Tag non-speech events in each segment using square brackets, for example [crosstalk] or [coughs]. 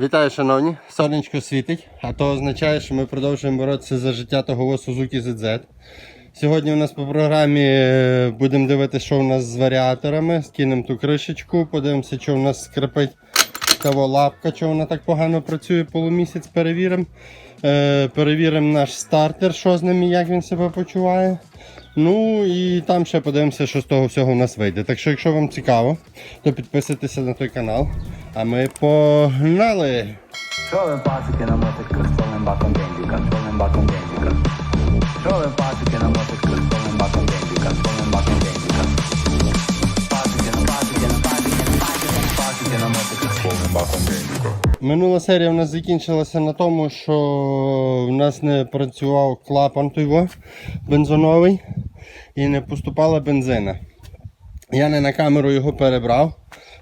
Вітаю, шановні! Сонечко світить, а то означає, що ми продовжуємо боротися за життя того Suzuki ZZ. Сьогодні у нас по програмі е, будемо дивитися, що у нас з варіаторами. Скинемо ту кришечку, подивимося, що у нас скрипить того лапка, що вона так погано працює полумісяць, перевіримо. Е, перевіримо наш стартер, що з ним і як він себе почуває. Ну і там ще подивимося, що з того всього у нас вийде. Так що, якщо вам цікаво, то підписуйтеся на той канал. А ми погнали! Trove pazziche Bendica. Минула серія в нас закінчилася на тому, що в нас не працював клапан той бензоновий і не поступала бензина. Я не на камеру його перебрав.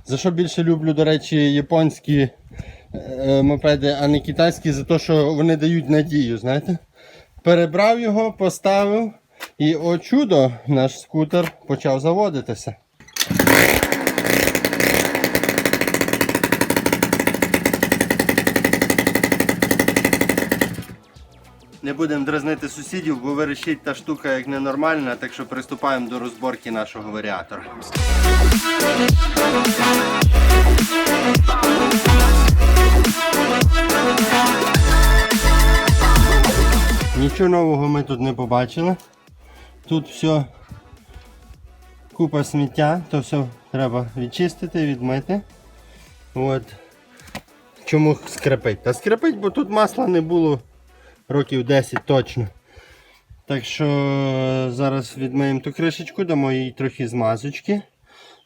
За що більше люблю, до речі, японські е, мопеди, а не китайські, за те, що вони дають надію, знаєте. Перебрав його, поставив і о чудо, наш скутер почав заводитися. Не будемо дразнити сусідів, бо вирішить та штука як ненормальна, так що приступаємо до розборки нашого варіатора. Нічого нового ми тут не побачили. Тут все купа сміття, то все треба відчистити, відмити. От. Чому скрипить? Та скрипить, бо тут масла не було років 10 точно. Так що е, зараз відмиємо ту кришечку, дамо їй трохи змазочки.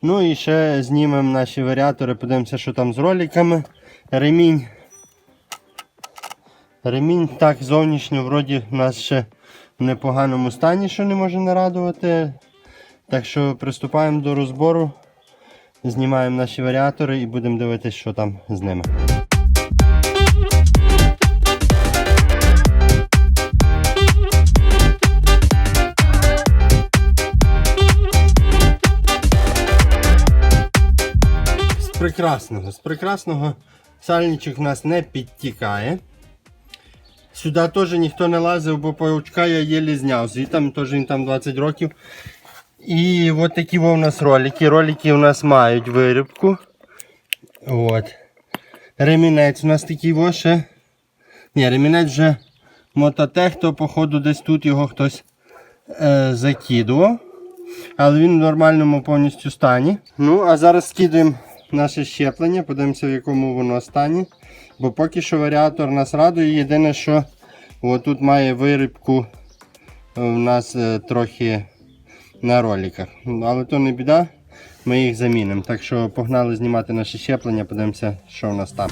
Ну і ще знімемо наші варіатори, подивимося, що там з роликами. Ремінь. Ремінь так зовнішньо вроді в нас ще в непоганому стані, що не може нарадувати. Так що приступаємо до розбору, знімаємо наші варіатори і будемо дивитися, що там з ними. Прекрасного, з прекрасного сальничок в нас не підтікає. Сюди теж ніхто не лазив, бо паучка я єлі зняв. Звітом теж він там 20 років. І от такі у нас ролики. Ролики у нас мають вирібку. От. Ремінець у нас такий во ще. Ні, ремінець вже мототех, то походу десь тут його хтось е, закидував. Але він в нормальному повністю стані. Ну, а зараз скидаємо наше щеплення, подивимося, в якому воно стані. Бо поки що варіатор нас радує. Єдине, що тут має вирібку е, в нас е, трохи на роликах. Але то не біда, ми їх замінимо. Так що погнали знімати наше щеплення, подивимося, що в нас там.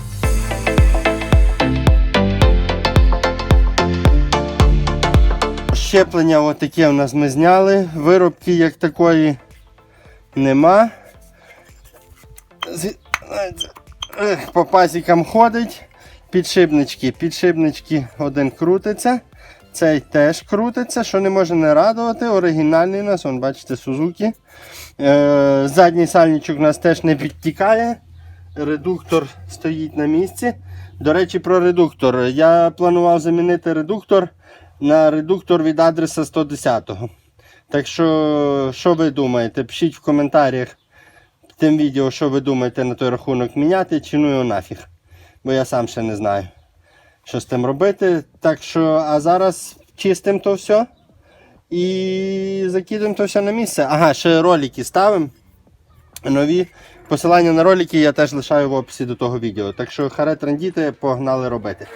Щеплення отаке у нас ми зняли. Виробки як такої нема. Ех, По пазікам ходить. Підшипнички. Підшипнички один крутиться. Цей теж крутиться, що не може не радувати. Оригінальний у нас, вон, бачите, Сузуки. Е, задній сальничок у нас теж не підтікає. Редуктор стоїть на місці. До речі, про редуктор. Я планував замінити редуктор на редуктор від адреса 110. Так що, що ви думаєте? Пишіть в коментарях тим відео, що ви думаєте на той рахунок міняти, чи ну його нафіг. Бо я сам ще не знаю, що з тим робити. Так що, а зараз чистимо то все і закидуємо то все на місце. Ага, ще ролики ставимо. Нові. Посилання на ролики я теж лишаю в описі до того відео. Так що харе трендіти, погнали робити.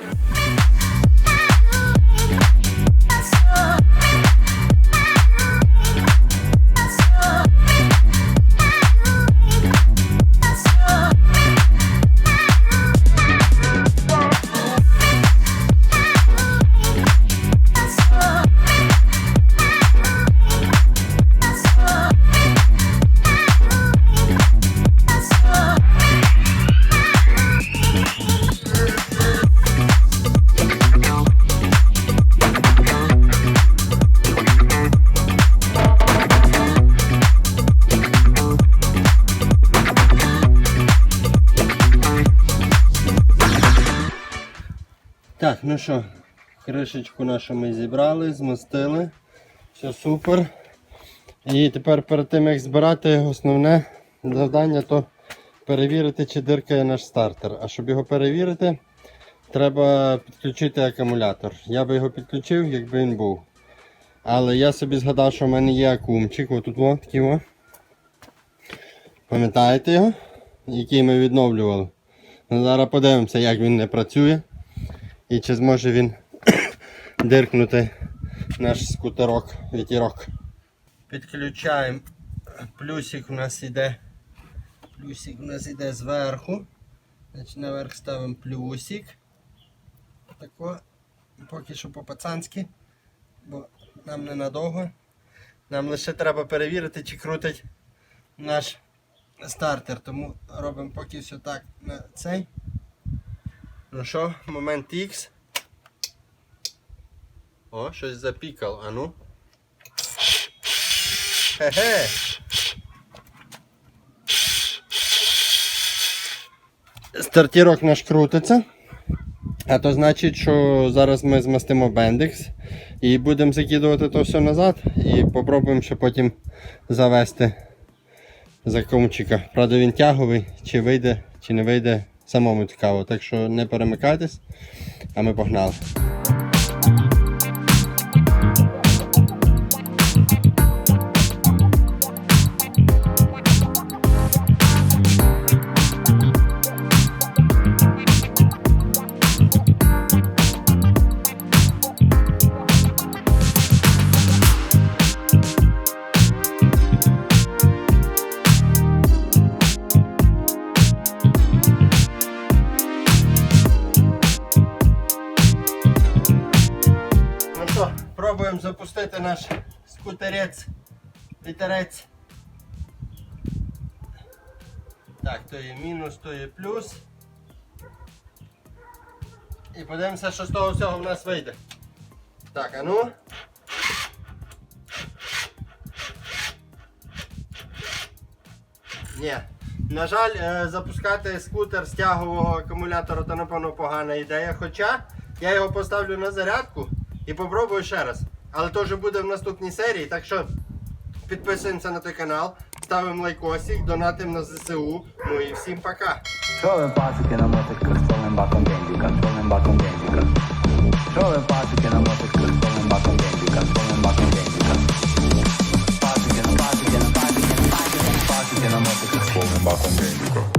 Так, ну що, кришечку нашу ми зібрали, змастили. Все супер. І тепер перед тим як збирати основне завдання, то перевірити, чи диркає наш стартер. А щоб його перевірити, треба підключити акумулятор. Я би його підключив, якби він був. Але я собі згадав, що в мене є акумчик, отут о, такий о. Пам'ятаєте його? Який ми відновлювали. Ну, зараз подивимося, як він не працює. І чи зможе він [coughs] диркнути наш скутерок, вітірок. Підключаємо. Плюсик у нас іде. Плюсик у нас іде зверху. Значить, наверх ставимо плюсик. Тако. Поки що по-пацанськи. Бо нам ненадовго. Нам лише треба перевірити, чи крутить наш стартер. Тому робимо поки все так на цей. Ну що, момент X. О, щось запікало, а ну. Хе-хе. Стартірок наш крутиться. А то значить, що зараз ми змастимо бендикс і будемо закидувати то все назад і попробуємо ще потім завести закомчика. Правда він тяговий, чи вийде, чи не вийде, самому цікаво. Так що не перемикайтесь, а ми погнали. Запустити наш скутерець, вітерець. Так, то є мінус, то є плюс. І подивимося, що з того всього в нас вийде. Так, а ну. Ні. На жаль, е, запускати скутер з тягового акумулятора то напевно погана ідея. Хоча я його поставлю на зарядку і попробую ще раз. Але то вже буде в наступній серії, так що підписуємося на той канал, ставимо лайкосик, донатимо на ЗСУ. Ну і всім пока. Пасики на мотиках повним баком баком ви пасики на мотиках повним баком баком бензика? Пасики на пасики на пасики баком бензика.